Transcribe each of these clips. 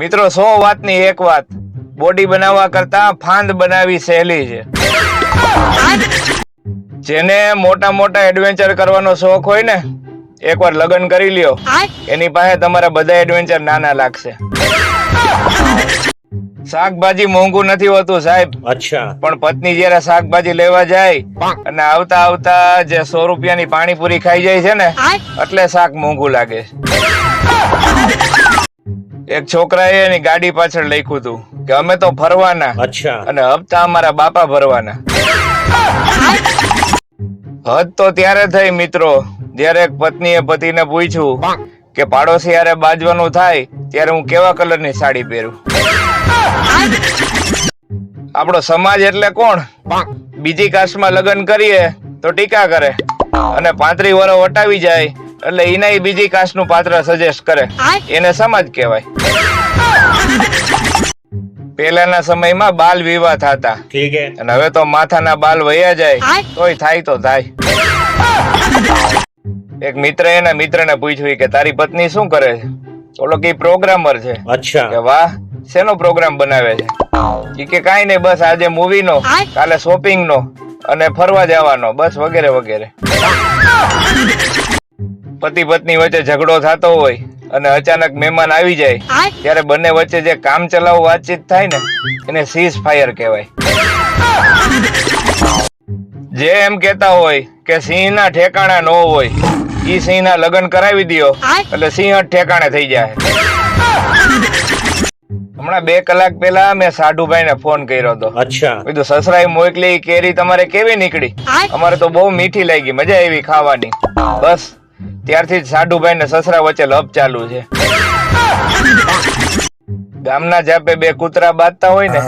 મિત્રો સો વાતની એક વાત. બોડી બનાવવા કરતા ફાંદ બનાવી સહેલી છે. જેને મોટા મોટા એડવેન્ચર કરવાનો શોખ હોય ને એકવાર લગ્ન કરી લ્યો. એની પાસે તમારા બધા એડવેન્ચર નાના લાગશે. શાકભાજી મોંઘું નથી હોતું સાહેબ. અચ્છા. પણ પત્ની જયારે શાકભાજી લેવા જાય અને આવતા આવતા જે સો રૂપિયાની પાણીપુરી ખાઈ જાય છે ને એટલે શાક મોંઘું લાગે. એક છોકરાએ એની ગાડી પાછળ લખ્યું હતું કે અમે તો ફરવાના અચ્છા. અને હપ્તા અમારા બાપા ભરવાના. હદ તો ત્યારે થઈ મિત્રો જ્યારે એક પત્નીએ પતિને પૂછ્યું કે પાડોશી યારે બાજવાનું થાય ત્યારે હું કેવા કલરની સાડી પહેરું? આપણો સમાજ એટલે કોણ? બીજી કાસ્ટમાં લગ્ન કરીએ તો ટીકા કરે અને પાંત્રી વરો વટાવી જાય એટલે એના બીજી કાસ્ટનું પાત્ર સજેસ્ટ કરે. એને સમાજ કહેવાય. પહેલાના સમયમાં બાલ વિવાહ થતા. ઠીક હે અને હવે તો માથાના બાલ વયા જાય. તોય થાય તો થાય. એક મિત્ર એના મિત્રને પૂછ્યું કે તારી પત્ની શું કરે છે? ઓલો કે પ્રોગ્રામર છે. કે વાહ શેનો પ્રોગ્રામ બનાવે છે? ઈ કે કાઈ નહીં બસ આજે મૂવી નો કાલે શોપિંગ નો અને ફરવા જવાનો બસ વગેરે વગેરે. પતિ પત્ની વચ્ચે ઝઘડો થતો હોય અને અચાનક મહેમાન આવી જાય ત્યારે બંને વચ્ચે જે કામ ચલાવ વાતચીત થાય ને એને સીઝ ફાયર કહેવાય. જે એમ કેતા હોય કે સિંહના ઠેકાણા નો હોય ઈ સિંહના લગ્ન કરાવી દ્યો એટલે સિંહ ઠેકાણે થઈ જાય. હમણાં બે કલાક પહેલા મેં સાઢુભાઈ ને ફોન કર્યો હતો અચ્છા. કીધું સસરાએ મોકલી કેરી તમારે કેવી નીકળી? અમારે તો બહુ મીઠી લાગી મજા આવી ખાવાની. બસ. ત્યારથી જ સાઢુભાઈ ને સસરા વચ્ચે લપ ચાલુ છે. ગામના જાપે બે કૂતરા બાંધતા હોય ને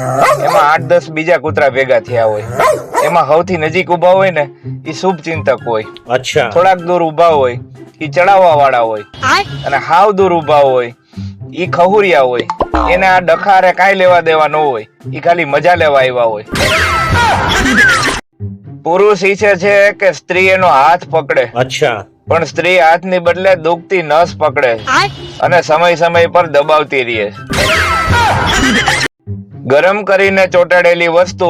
એમાં આઠ દસ બીજા કૂતરા ભેગા થયા હોય. એમાં સૌથી નજીક ઊભા હોય ને એ શુભ ચિંતક હોય. અચ્છા. થોડાક દૂર ઊભા હોય એ ચડાવવા વાળા હોય. અને હાવ દૂર ઊભા હોય ઈ ખહુરિયા હોય. એને આ ડખારે કાઈ લેવા દેવા ન હોય ઈ ખાલી મજા લેવા આવ્યા હોય. પુરુષ ઈચ્છે છે કે સ્ત્રી એનો હાથ પકડે. અચ્છા. પણ સ્ત્રી હાથની બદલે દુખતી નસ પકડે અને સમય સમય પર દબાવતી રહે ગરમ કરીને ચોટાડેલી વસ્તુ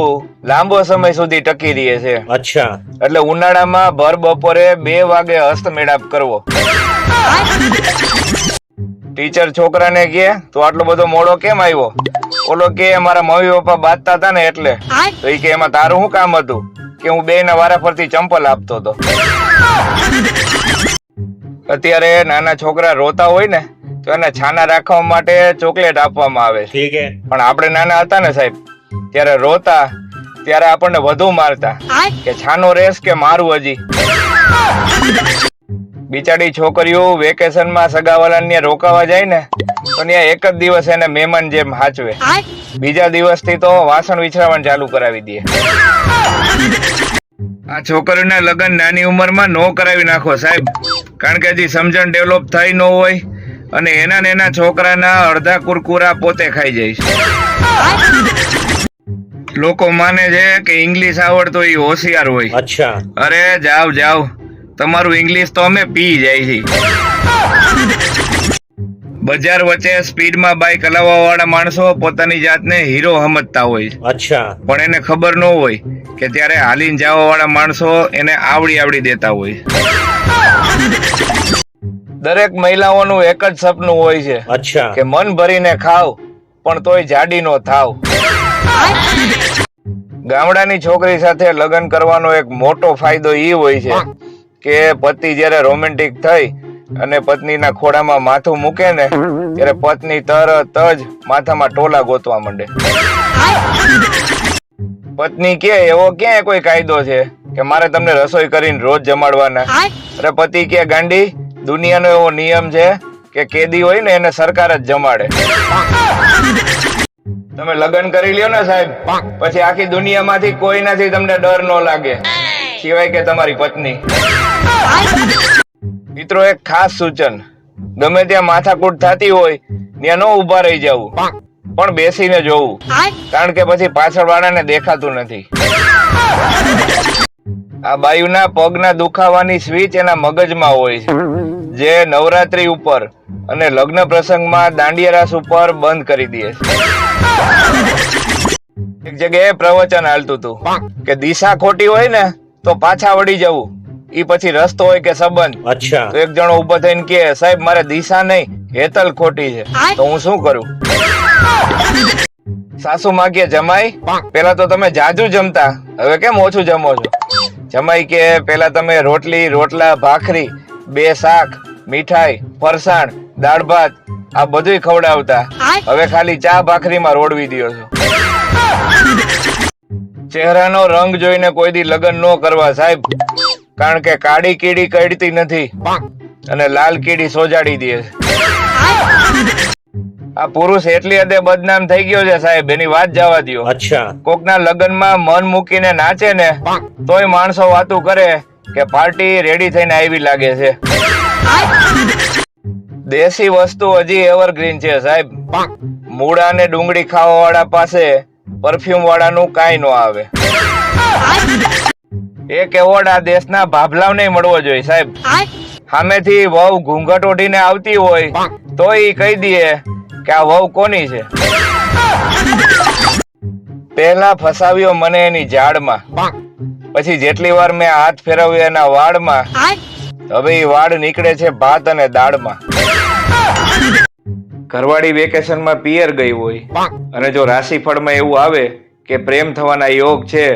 લાંબો સમય સુધી ટકી રહે છે. અચ્છા. એટલે ઉનાળામાં ભર બપોરે બે વાગે હસ્તમેળાપ કરવો. ટીચર છોકરાને કે તો આટલો બધો મોડો કેમ આવ્યો? ઓલો કે મારા મમ્મી પપ્પા બાંધતા હતા ને એટલે. તો એ કે એમાં તારું શું કામ હતું? કે હું બે ના વારા ફરતી ચંપલ આપતો હતો. અત્યારે નાના છોકરા રોતા હોય ને તો એને છાના રાખવા માટે ચોકલેટ આપવામાં આવે ઠીક હે. પણ આપણે નાના હતા ને સાહેબ ત્યારે રોતા ત્યારે આપણને વધુ મારતા. કે છાનો રેસ કે મારું હજી. બિચારી છોકરીઓ વેકેશનમાં સગાવાલાને રોકાવા જાય ને તો ત્યાં એક જ દિવસ એને મહેમાન જેમ હાચવે. બીજા દિવસથી તો વાસણ વિછરાવણ ચાલુ કરાવી દે. આ છોકરીના લગ્ન નાની ઉંમરમાં નો કરાવી નાખો સાહેબ. કારણ કે હજી સમજણ ડેવલપ થઈ ન હોય અને એના ને એના છોકરાના અડધા કુરકુરા પોતે ખાઈ જાય લોકો માને છે કે ઇંગ્લિશ આવડતો એ હોશિયાર હોય. અચ્છા. અરે જાવ જાવ તમારું ઇંગ્લિશ તો અમે પી જાય છે. બજાર વચ્ચે સ્પીડમાં બાઇક હલાવવા વાળા માણસો પોતાની જાતને હીરો સમજતા હોય છે. અચ્છા. પણ એને ખબર ન હોય કે ત્યારે હાલીને જવા વાળા માણસો એને આવડી આવડી દેતા હોય. દરેક મહિલાઓનું એક જ સપનું હોય છે અચ્છા. કે મન ભરીને ખાવ પણ તોય જાડી નો થાવ. ગામડાની છોકરી સાથે લગ્ન કરવાનો એક મોટો ફાયદો એ હોય છે કે પતિ જ્યારે રોમેન્ટિક થઈ અને પત્નીના ખોળામાં માથું મૂકે ને ત્યારે પત્ની તરત જ માથામાં ટોલા ગોતવા માંડે. પત્ની કે એવો ક્યાં કોઈ કાયદો છે કે મારે તમને રસોઈ કરીને રોજ જમાડવાના? અરે પતિ કે ગાંડી દુનિયાનો એવો નિયમ છે કે કેદી હોય ને એને સરકાર જ જમાડે. તમે લગ્ન કરી લ્યો ને સાહેબ પછી આખી દુનિયામાંથી કોઈનાથી તમને ડર ન લાગે સિવાય કે તમારી પત્ની. મિત્રો એક ખાસ સૂચન. ગમે ત્યાં માથાકૂટ થતી હોય ત્યાં ન ઊભા રહી જવું. પણ બેસીને જોવું કારણ કે પછી પાછળ વાળાને દેખાતું નથી. આ બાયુના પગના દુખાવાની સ્વિચ એના મગજમાં હોય છે. જે નવરાત્રી ઉપર અને લગ્ન પ્રસંગમાં દાંડિયા રાસ ઉપર બંધ કરી દે છે. એક જગ્યાએ પ્રવચન હાલતું હતું કે દિશા ખોટી હોય ને તો પાછા વળી જવું. ઈ પછી રસ્તો હોય કે સંબંધ. અચ્છા. તો એક જણો ઊભો થઈને કે સાહેબ મારે દિશા નહીં હેતલ ખોટી છે. તો હું શું કરું? સાસુ માં કે જમાઈ પેલા તો તમે જાજુ જમતા. હવે કેમ ઓછું જમો છો? જમાઈ કે પેલા તમે રોટલી રોટલા ભાખરી બે શાક મીઠાઈ ફરસાણ દાળ ભાત આ બધુંય ખવડાવતા. હવે ખાલી ચા ભાખરીમાં રોડવી દ્યો છો. ચહેરાનો રંગ જોઈને કોઈ દી લગ્ન ન કરવા સાહેબ. કારણ કે કાળી કીડી કડતી નથી. અને લાલ કીડી સોજાડી દે છે. આ પુરુષ એટલી હદે બદનામ થઈ ગયો છે સાહેબ એની વાત જવા દો અચ્છા. કોકના લગ્નમાં મન મૂકીને નાચે ને તોય માણસો વાતું કરે કે પાર્ટી રેડી થઈને આવી લાગે છે. દેશી વસ્તુ હજી એવરગ્રીન છે સાહેબ. મૂળા અને ડુંગળી ખાવા વાળા પાસે પરફ્યુમ વાળાનું કાંઈ ન આવે. એક એવોર્ડ આ દેશના ભાભલાવને મળવો જોઈએ સાહેબ. સામેથી વહુ ઘૂંઘટ ઓઢીને આવતી હોય તો એ કહી દઈએ કે આ વહુ કોની છે? પહેલા ફસાવ્યો મને એની જાળમાં. પછી જેટલી વાર મેં હાથ ફેરવ્યો એના વાળમાં હવે એ વાળ નીકળે છે ભાત અને દાળમાં. ઘરવાળી વેકેશનમાં પિયર ગઈ હોય. અને જો રાશિફળમાં એવું આવે કે પ્રેમ થવાના યોગ છે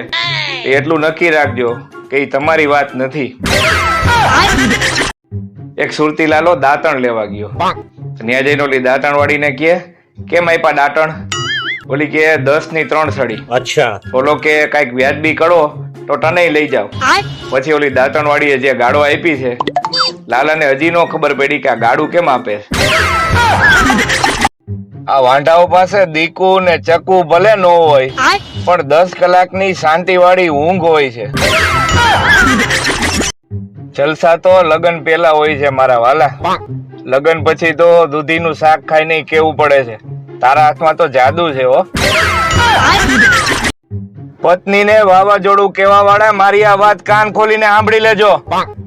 એટલું નક્કી રાખજો કે તમારી વાત નથી. એક સુરતી લાલો દાંતણ લેવા ગયો. ત્યાં જઈને ઓલી દાંતણ વાળીને કે કેમ આપ્યા દાંતણ? ઓલી કે દસની ત્રણ સડી અચ્છા. ઓલો કે કંઈક વ્યાજબી કરો તો તને લઈ જાઓ. પછી ઓલી દાંતણ વાળીએ જે ગાડો આપી છે લાલાને હજી નો ખબર પડી કે આ ગાડું કેમ આપે છે. આ વાંઢાઓ પાસે દીકુ ને ચકુ ભલે ન હોય પણ દસ કલાકની શાંતિ વાળી ઊંઘ હોય છે. જલસા તો લગન પેલા હોય છે મારા વાલા. લગન પછી તો દૂધીનું શાક ખાઈ ખાઈને કેવું પડે છે. તારા હાથમાં તો જાદુ છે, હો. પત્નીને વાવાઝોડું કેવા વાળા મારી આ વાત કાન ખોલીને સાંભળી લેજો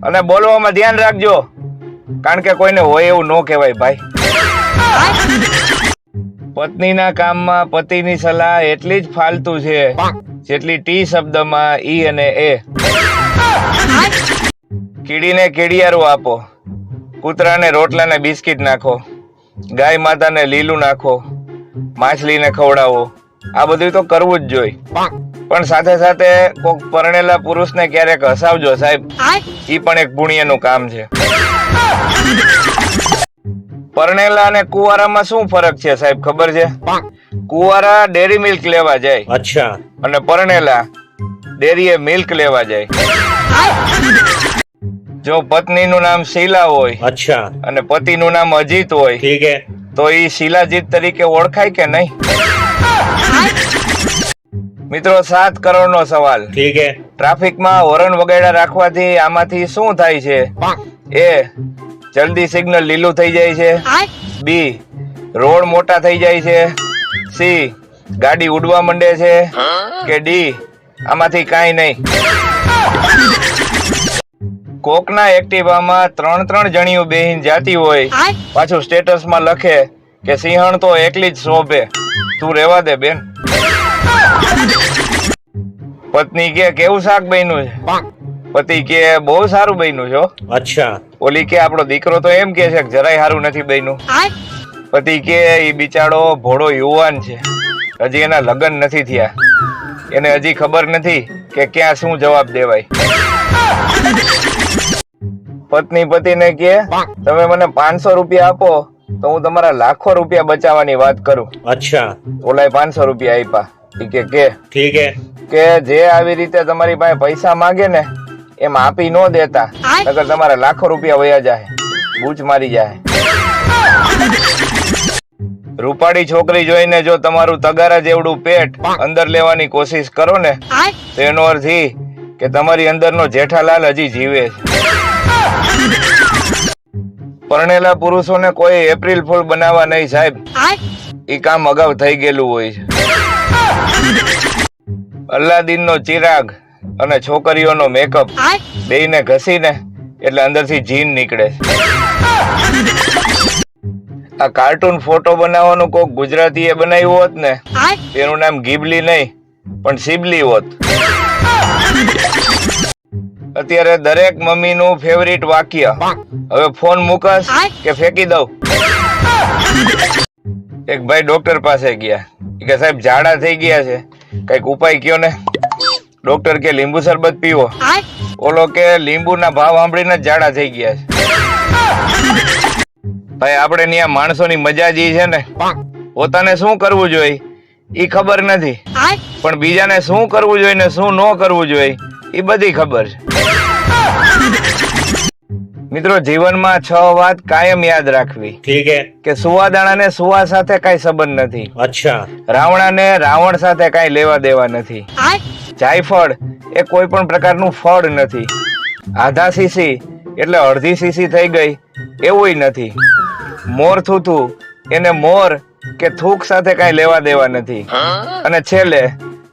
અને બોલવામાં ધ્યાન રાખજો. કારણ કે કોઈને હોય એવું ન કહેવાય, ભાઈ. પત્નીના કામમાં પતિની સલાહ એટલી જ ફાલતુ છે, જેટલી ટી શબ્દમાં ઈ અને એ. કીડીને કેડિયારો આપો. કૂતરાને રોટલાને બિસ્કિટ નાખો ગાય માતાને લીલું નાખો માછલીને ખવડાવો. આ બધું તો કરવું જ જોઈએ પણ સાથે સાથે કોક પરણેલા પુરુષને ક્યારેક હસાવજો સાહેબ. ઈ પણ એક પુણ્યનું કામ છે. પરણેલા અને કુવારામાં શું ફરક છે સાહેબ ખબર છે? કુવારા ડેરી મિલ્ક લેવા જાય. અચ્છા. અને પરણેલા ડેરીએ મિલ્ક લેવા જાય. જો પત્નીનું નામ શીલા હોય અચ્છા. અને પતિનું નામ અજીત હોય ઠીક હે. તો એ શીલાજીત તરીકે ઓળખાય કે નહીં? મિત્રો સાત કરોડનો સવાલ. ઠીક હે. ટ્રાફિકમાં હોર્ન વગાડ્યા રાખવાથી આમાંથી શું થાય છે? એ જલ્દી સિગ્નલ લીલું થઈ જાય છે. બી રોડ મોટા થઈ જાય છે. સી ગાડી ઉડવા માંડે છે. કે ડી આમાંથી કાંઈ નહીં. કોકના એક્ટિવામાં ત્રણ ત્રણ જણીઓ બેહીન જાતી હોય પાછું સ્ટેટસમાં લખે કે સિંહણ તો એકલી જ શોભે. તું રેવા દે બેન. પત્ની કે કેવું શાક બન્યું છે? પતિ કે બહુ સારું બન્યું છે અચ્છા. ઓલી કે આપણો દીકરો તો એમ કે છે કે જરાય સારું નથી બન્યું. પતિ કે એ બિચારો ભોળો યુવાન છે. હજી એના લગ્ન નથી થયા. એને હજી ખબર નથી કે ક્યાં શું જવાબ દેવાય. પત્ની પતિને કે તમે મને પાંચસો રૂપિયા આપો તો હું તમારા લાખો રૂપિયા બચાવવાની વાત કરું. અચ્છા. ઓલાએ પાંચસો રૂપિયા આપ્યા. ઈ કે કે. ઠીક હે. કે જે આવી રીતે તમારી પાસે પૈસા માંગે ને એમ આપી નો દેતા. નકર તમારા લાખો રૂપિયા વયા જાય. બૂચ મારી જાય. રૂપાળી છોકરી જોઈને જો તમારું તગારા જેવડું પેટ અંદર લેવાની કોશિશ કરો ને તો એનો અર્થ ઈ કે તમારી અંદરનો જેઠાલાલ હજી જીવે છે. પરણેલા પુરુષોને કોઈ એપ્રિલ ફૂલ બનાવવા નહીં સાહેબ. એ કામ અગાઉ થઈ ગયેલું હોય છે. અલ્લાદીનનો ચિરાગ અને છોકરીઓનો મેકઅપ બેયને ઘસીને એટલે અંદરથી જીન નીકળે આ કાર્ટૂન ફોટો બનાવવાનું કોક ગુજરાતીએ બનાવ્યું હોત ને એનું નામ ગીબલી નહીં પણ સિબલી હોત. અત્યારે દરેક મમ્મીનું ફેવરિટ વાક્ય. હવે ફોન મૂકસ કે ફેંકી દઉં? એક ભાઈ ડોક્ટર પાસે ગયા. કે સાહેબ ઝાડા થઈ ગયા છે. કંઈક ઉપાય કયો ને? ડોક્ટર કે લીંબુ શરબત પીવો? ઓલો કે લીંબુના ભાવ સાંભળીને જ ઝાડા થઈ ગયા છે. ભાઈ આપણે ત્યાં માણસોની મજા જે છે ને. પોતાને શું કરવું જોઈએ? ઈ ખબર નથી. પણ બીજાને શું કરવું જોઈએ ને શું ન કરવું જોઈએ? એ બધી ખબર છે. મિત્રો જીવનમાં છ વાત કાયમ યાદ રાખવી. ઠીક હે. કે સુવાદાણાને સુવા સાથે કાઈ સંબંધ નથી. અચ્છા. રાવણાને રાવણ સાથે કાઈ લેવા દેવા નથી. જાયફળ એ કોઈ પણ પ્રકારનું ફળ નથી. આધા સીસી એટલે અડધી સીસી થઈ ગઈ એવું નથી. મોર થૂથું એને મોર કે થૂક સાથે કાંઈ લેવા દેવા નથી. અને છેલ્લે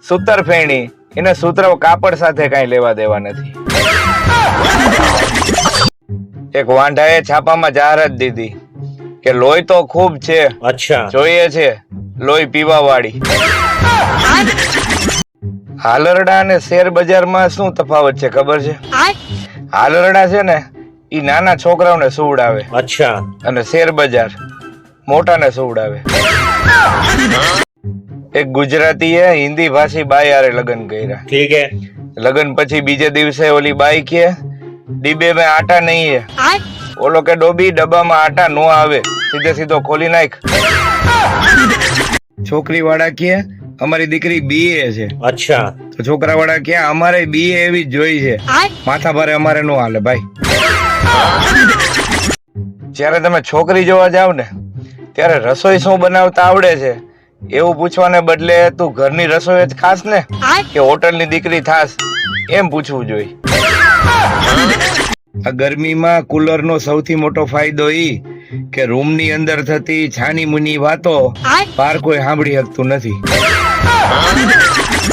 સુતર ફેણી એને સૂત્રો કાપડ સાથે કઈ લેવા દેવા નથી. એક વાંઢાએ છાપામાં જાહેરાત દીધી કે લોહી તો ખૂબ છે. અચ્છા. જોઈએ છે લોહી પીવા વાળી હાલરડા અને શેર બજારમાં શું તફાવત છે ખબર છે? હાલરડા છે ને ઈ નાના છોકરાઓને સુવડાવે. અચ્છા. અને શેર બજાર મોટાને સુવડાવે. એક ગુજરાતી એ હિન્દી ભાષી બાઈ આરે લગ્ન કર્યા. ઠીક હે. લગ્ન પછી બીજે દિવસે ઓલી બાઈ કે ડીબે મે આટા નહીં હે. ઓલો કે ડોબી ડબ્બામાં આટા નો આવે. સીધે સીધો ખોલી નાખ. છોકરી વાળા કે અમારી દીકરી બીએ છે. અચ્છા. તો છોકરા વાળા કે અમારે બીએ એવી જોઈ છે. માથા ભારે અમારે નો હાલે ભાઈ. જ્યારે તમે છોકરી જોવા જાવ ને ત્યારે રસોઈ શું બનાવતા આવડે છે? એવું પૂછવાને બદલે તું ઘરની રસોઈ જ ખાસ ને? કે હોટલની દીકરી થાસ એમ પૂછવું જોઈએ. આ ગરમીમાં કુલરનો સૌથી મોટો ફાયદો ઈ કે રૂમની અંદર થતી છાની મુની વાતો બહાર કોઈ સાંભળી શકતું નથી.